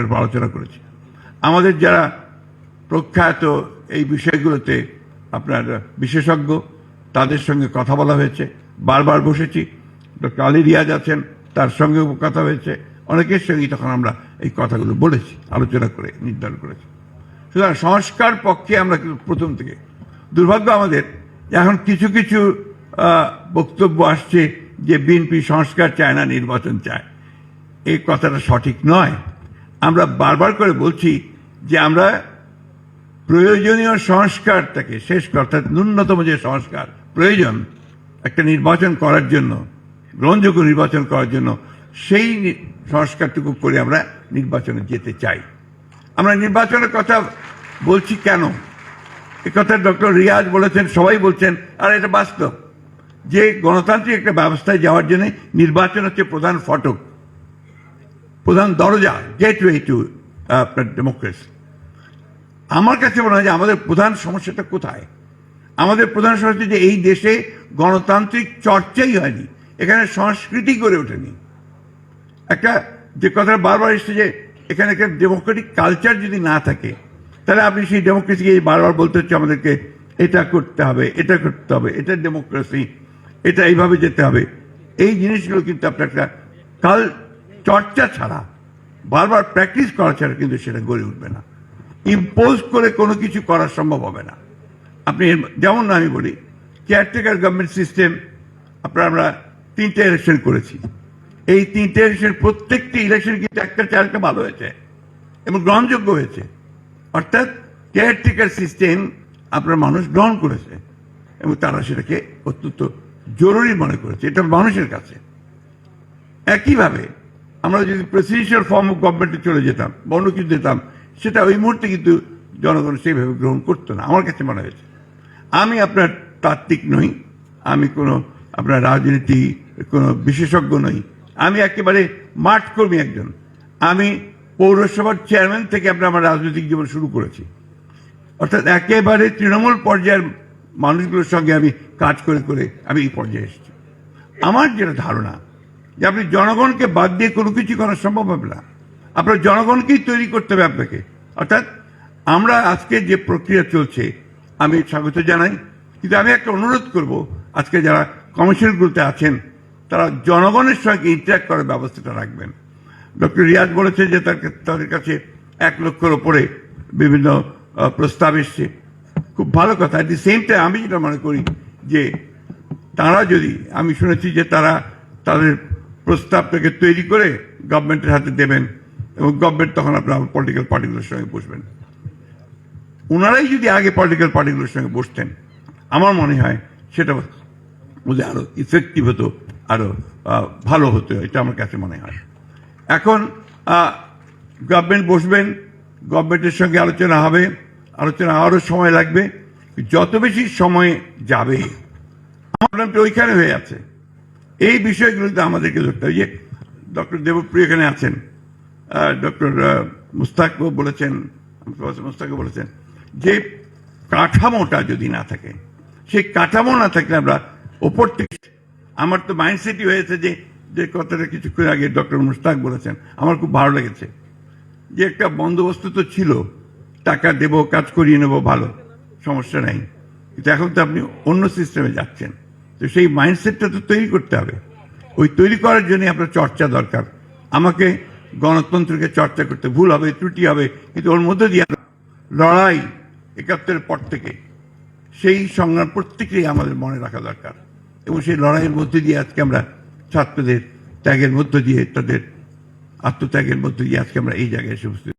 আলোচনা করেছি। আমাদের যারা প্রখ্যাত এই বিষয়গুলোতে আপনার বিশেষজ্ঞ, তাদের সঙ্গে কথা বলা হয়েছে। বারবার বসেছি। ডক্টর আলী রিয়াজ আছেন, তার সঙ্গেও কথা হয়েছে। অনেকের সঙ্গেই তখন আমরা এই কথাগুলো বলেছি, আলোচনা করে, নির্ধারণ করেছি। সুতরাং সংস্কার পক্ষে আমরা কিন্তু প্রথম থেকে। দুর্ভাগ্য আমাদের, এখন কিছু কিছু বক্তব্য আসছে যে বিএনপি সংস্কার চায় না, নির্বাচন চায়। এই কথাটা সঠিক নয়। আমরা বারবার করে বলছি যে আমরা প্রয়োজনীয় সংস্কারটাকে শেষ অর্থাৎ ন্যূনতম যে সংস্কার, প্রয়োজন, একটা নির্বাচন করার জন্য, গ্রহণযোগ্য নির্বাচন করার জন্য, সেই সংস্কারটুকু করে আমরা নির্বাচনে যেতে চাই। আমরা নির্বাচনের কথা বলছি কেন? এ কথা ডক্টর রিয়াজ বলেছেন, সবাই বলছেন, আর এটা বাস্তব। যে গণতান্ত্রিক একটা ব্যবস্থায় যাওয়ার জন্য নির্বাচন হচ্ছে প্রধান ফটক। প্রধান দরজা গেটওয়ে টু আপনার ডেমোক্রেসি আমার কাছে মনে হয় যে আমাদের প্রধান সমস্যাটা কোথায়? আমাদের প্রধান সমস্যা যে এই দেশে গণতান্ত্রিক চর্চাই হয়নি, এখানে সংস্কৃতি গড়ে ওঠেনি। একটা যে কথাটা বারবার এসছে যে এখানে একটা ডেমোক্রেটিক কালচার যদি না থাকে, তাহলে আপনি সেই ডেমোক্রেসিকে বারবার বলতে হচ্ছে আমাদেরকে এটা করতে হবে, এটা করতে হবে, এটা ডেমোক্রেসি এটা এইভাবে যেতে হবে। এই জিনিসগুলো কিন্তু আপনার একটা কাল চর্চা ছাড়া, বারবার প্র্যাকটিস করা ছাড়া কিন্তু সেটা গড়ে উঠবে না। ইম্পোজ করে কোনো কিছু করা সম্ভব হবে না। আপনি যেমন আমি বলি কেয়ারটেকার গভর্নমেন্ট সিস্টেম আপনার আমরা তিনটে ইলেকশন করেছি। এই তিনটে ইলেকশন প্রত্যেকটি ইলেকশন কিন্তু একটা চারটা ভালো হয়েছে এবং গ্রহণযোগ্য হয়েছে। অর্থাৎ কেয়ারটেকার সিস্টেম আপনার মানুষ গ্রহণ করেছে এবং তারা সেটাকে অত্যন্ত জরুরি মনে করেছে। এটা মানুষের কাছে। একইভাবে আমরা যদি প্রেসিডেন্সিয়াল ফর্ম অফ গভর্নমেন্টে চলে যেতাম, বা অন্য কিছু যেতাম সেটা ওই মুহূর্তে কিন্তু জনগণ সেইভাবে গ্রহণ করতো না, আমার কাছে মনে হয়েছে। আমি আপনার তাত্ত্বিক নই, আমি কোনো আপনার রাজনীতি, কোনো বিশেষজ্ঞ নই। আমি একেবারে মাঠ কর্মী একজন। আমি পৌরসভার চেয়ারম্যান থেকে আপনার আমার রাজনৈতিক জীবন শুরু করেছি। অর্থাৎ একেবারে তৃণমূল পর্যায়ের মানুষগুলোর সঙ্গে আমি কাজ করে করে আমি এই পর্যায়ে এসেছি। আমার যেটা ধারণা যে আপনি জনগণকে বাদ দিয়ে কোনো কিছু করা সম্ভব হবে না। আপনার জনগণকেই তৈরি করতে হবে আপনাকে। অর্থাৎ আমরা আজকে যে প্রক্রিয়া চলছে, আমি স্বাগত জানাই, কিন্তু আমি একটা অনুরোধ করব, আজকে যারা কমিশনগুলোতে আছেন, তারা জনগণের সঙ্গে ইন্টারাক্ট করার ব্যবস্থাটা রাখবেন। ডক্টর রিয়াজ বলেছে যে তার তাদের কাছে এক লক্ষের ওপরে বিভিন্ন প্রস্তাব এসছে। খুব ভালো কথা। অ্যাট দি সেম টাইম আমি যেটা মনে করি যে তারা যদি, আমি শুনেছি যে তারা তাদের প্রস্তাবটাকে তৈরি করে গভর্নমেন্টের হাতে দেবেন এবং গভর্নমেন্ট তখন আপনার পলিটিক্যাল পার্টিগুলোর সঙ্গে বসবেন। ওনারাই যদি আগে পলিটিক্যাল পার্টিগুলোর সঙ্গে বসতেন, আমার মনে হয় সেটা বোধ আরও ইফেক্টিভ হতো আরও ভালো হতো, এটা আমার কাছে মনে হয়। এখন গভর্নমেন্ট বসবেন গভর্নমেন্টের সঙ্গে আলোচনা হবে, আলোচনা আরও সময় লাগবে। যত বেশি সময় যাবে প্রবলেমটা ওইখানে হয়ে আছে। এই বিষয়গুলোতে আমাদেরকে ধরতে হবে যে ডক্টর দেবপ্রিয় এখানে আছেন ডক্টর মুস্তাকও বলেছেন মুস্তাকও বলেছেন, যে কাঠামোটা যদি না থাকে, সেই কাঠামো না থাকলে আমরা ওপর থেকে, আমার তো মাইন্ডসেটই হয়েছে যে যে কথাটা কিছুক্ষণ আগে ডক্টর মুস্তাক বলেছেন, আমার খুব ভালো লেগেছে। যে একটা বন্দোবস্ত তো ছিল, টাকা দেব, কাজ করিয়ে নেব, ভালো, সমস্যা নাই। কিন্তু এখন তো আপনি অন্য সিস্টেমে যাচ্ছেন। তো সেই মাইন্ডসেটটা তো তৈরি করতে হবে। ওই তৈরি করার জন্য আপনার চর্চা দরকার। আমাকে গণতন্ত্রকে চর্চা করতে ভুল হবে, ত্রুটি হবে, কিন্তু ওর মধ্যে দিয়ে লড়াই একাত্তরের পর থেকে। সেই সংগ্রাম প্রত্যেকেই আমাদের মনে রাখা দরকার। এবং সেই লড়াইয়ের মধ্যে দিয়ে আজকে আমরা ছাত্রদের ত্যাগের মধ্য দিয়ে, তাদের আত্মত্যাগের মধ্য দিয়ে আজকে আমরা এই জায়গায় এসে